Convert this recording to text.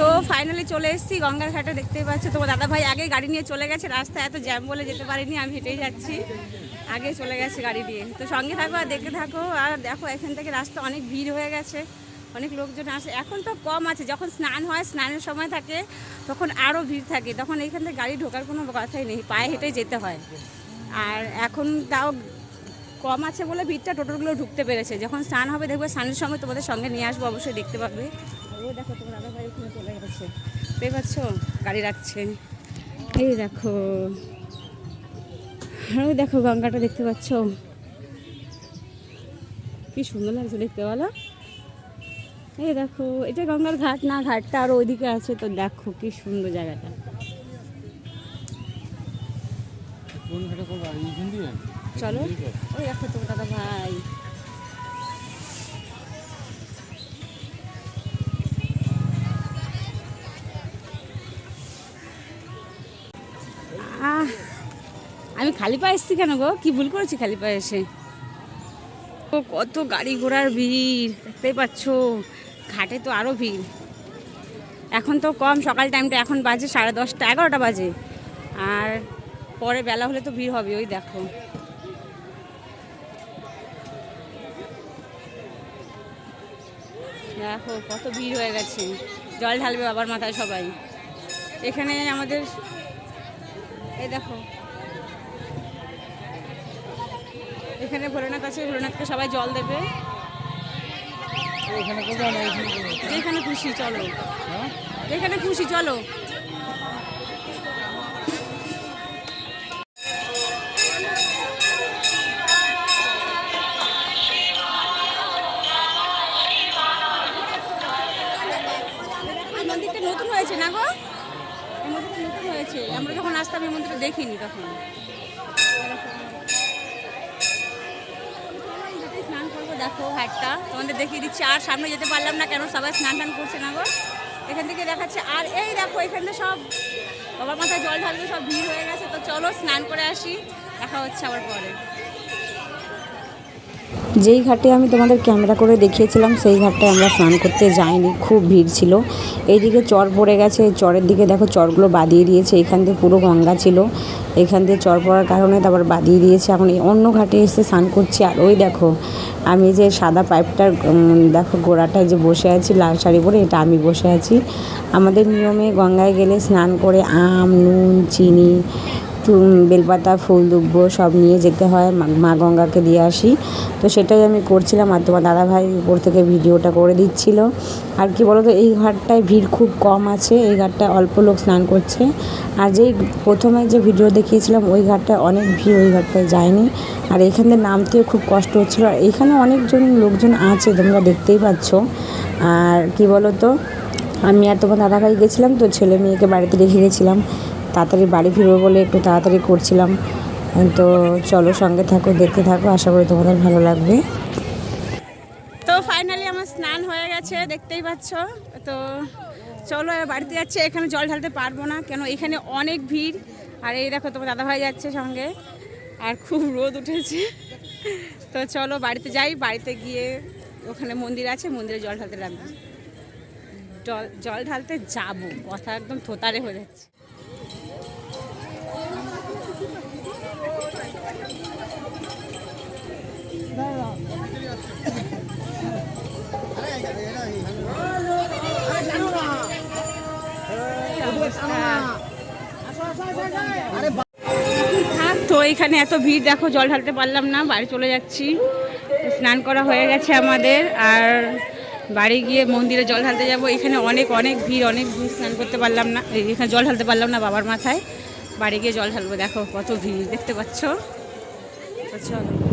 তো ফাইনালি চলে এসেছি, গঙ্গার ঘাটে দেখতেই পাচ্ছ। তোমার দাদা ভাই আগে গাড়ি নিয়ে চলে গেছে রাস্তায় এত জ্যাম বলে যেতে পারিনি, আমি হেঁটেই যাচ্ছি। আগে চলে গেছে গাড়ি দিয়ে। তো সঙ্গে থাকো আর দেখতে থাকো। আর দেখো, এখান থেকে রাস্তা অনেক ভিড় হয়ে গেছে, অনেক লোকজন আসে। এখন তো কম আছে, যখন স্নান হয়, স্নানের সময় থাকে, তখন আরও ভিড় থাকে। তখন এইখান থেকে গাড়ি ঢোকার কোনো কথাই নেই, পায়ে হেঁটে যেতে হয়। আর এখন তাও কম আছে বলে ভিড়টা টোটোগুলো ঢুকতে পেরেছে। যখন স্নান হবে, দেখবে স্নানের সময় তোমাদের সঙ্গে নিয়ে আসব, অবশ্যই দেখতে পাবে। দেখো তোমার দাদা ভাই ওখানে চলে গেছে। পেয়ে পাচ্ছ গাড়ি রাখছে। এই দেখো। আর ওই দেখো গঙ্গাটা দেখতে পাচ্ছ? কি সুন্দর লাগছে দেখতে বলো। এই দেখো এটা গঙ্গার ঘাট না ঘাটটা আর ওইদিকে আছে তো দেখো কি সুন্দর জায়গাটা। চলো। ওই দেখো তোমার দাদা ভাই। আমি খালি পায়ে এসছি কেন গো? কি ভুল করেছি খালি পায়ে এসে? ও, কত গাড়ি ঘোড়ার ভিড়, দেখতেই পাচ্ছ। ঘাটে তো আরও ভিড়। এখন তো কম, সকাল টাইমটা এখন বাজে সাড়ে দশটা, এগারোটা বাজে। আর পরে বেলা হলে তো ভিড় হবে, ওই দেখো। দেখো, কত ভিড় হয়ে গেছে। জল ঢালবে বাবার মাথায় সবাই। এখানে আমাদের, এই দেখো। এখানে ভোলেনাথ আছে ভোলেনাথকে সবাই জল দেবে। যেখানে খুশি চলো। হ্যাঁ? যেখানে খুশি চলো। মন্দিরটা নতুন হয়েছে না গো? এই মন্দিরটা নতুন হয়েছে। আমরা যখন আসতাম এই মন্দিরটা দেখিনি তখন। দেখো হ্যাটটা তোমাদের দেখিয়ে দিচ্ছি, আর সামনে যেতে পারলাম না কেন, সবাই স্নান টান করছে না গো। এখান থেকে দেখাচ্ছে, আর এই দেখো, এখানে সব বাবার মাথায় জল ঢালবে, সব ভিড় হয়ে গেছে। তো চলো স্নান করে আসি, দেখা হচ্ছে আবার পরে। যেই ঘাটে আমি তোমাদের ক্যামেরা করে দেখিয়েছিলাম, সেই ঘাটটায় আমরা স্নান করতে যাইনি। খুব ভিড় ছিল। এইদিকে চর পড়ে গেছে। চরের দিকে দেখো চরগুলো বাঁধিয়ে দিয়েছে। এখান দিয়ে পুরো গঙ্গা ছিল। এখান দিয়ে চর পড়ার কারণে তারপর বাঁধিয়ে দিয়েছে। এখন অন্য ঘাটে এসে স্নান করছি। আর ওই দেখো, আমি যে সাদা পাইপটার দেখো গোড়াটায় যে বসে আছি, লাল শাড়ি পরে, এটা আমি বসে আছি। আমাদের নিয়মে গঙ্গায় গেলে স্নান করে আম, নুন, চুন- বেলপাতা, ফুল দুব্ব সব নিয়ে যেতে হয়, মা- গঙ্গাকে দিয়ে আসি। তো সেটাই আমি করছিলাম আর তোমার দাদাভাই উপর থেকে ভিডিওটা করে দিচ্ছিল। আর কি বলো তো এই ঘাটটায় ভিড় খুব কম আছে, এই ঘাটটায় অল্প লোক স্নান করছে। আর যেই প্রথমে যে ভিডিও দেখিয়েছিলাম, ওই ঘাটটায় অনেক ভিড়, ওই ঘাটটায় যায়নি। আর এখানে নামতেও খুব কষ্ট হচ্ছিল। আর এখানে অনেকজন লোকজন আছে, তোমরা দেখতেই পাচ্ছ। আর কি বলো তো আমি আর তোমার দাদাভাই গেছিলাম, তো ছেলে মেয়েকে বাড়িতে রেখে গেছিলাম। তাড়াতাড়ি বাড়ি ফিরবো বলে একটু তাড়াতাড়ি করছিলাম। তো চলো সঙ্গে থাকো, দেখতে থাকো, আশা করি তোমাদের ভালো লাগবে। তো ফাইনালি আমার স্নান হয়ে গেছে, দেখতেই পাচ্ছ। তো চলো বাড়িতে যাচ্ছে, এখানে জল ঢালতে পারব না, কেন এখানে অনেক ভিড়। আর এই দেখো, তোমার দাদাভাই যাচ্ছে সঙ্গে, আর খুব রোদ উঠেছে। তো চলো বাড়িতে যাই, বাড়িতে গিয়ে ওখানে মন্দির আছে, মন্দিরে জল ঢালতে লাগবে জল জল ঢালতে যাব। কথা একদম থোতারে হয়ে যাচ্ছে। থাক তো, এখানে এত ভিড়, দেখো, জল ঢালতে পারলাম না, বাড়ি চলে যাচ্ছি। স্নান করা হয়ে গেছে আমাদের, আর বাড়ি গিয়ে মন্দিরে জল ঢালতে যাব। এখানে অনেক অনেক ভিড় অনেক ভিড় স্নান করতে পারলাম না। এখানে জল ঢালতে পারলাম না বাবার মাথায়। বাড়ি গিয়ে জল ঢালবো। দেখো কত ভিড়, দেখতে পাচ্ছ? চলো।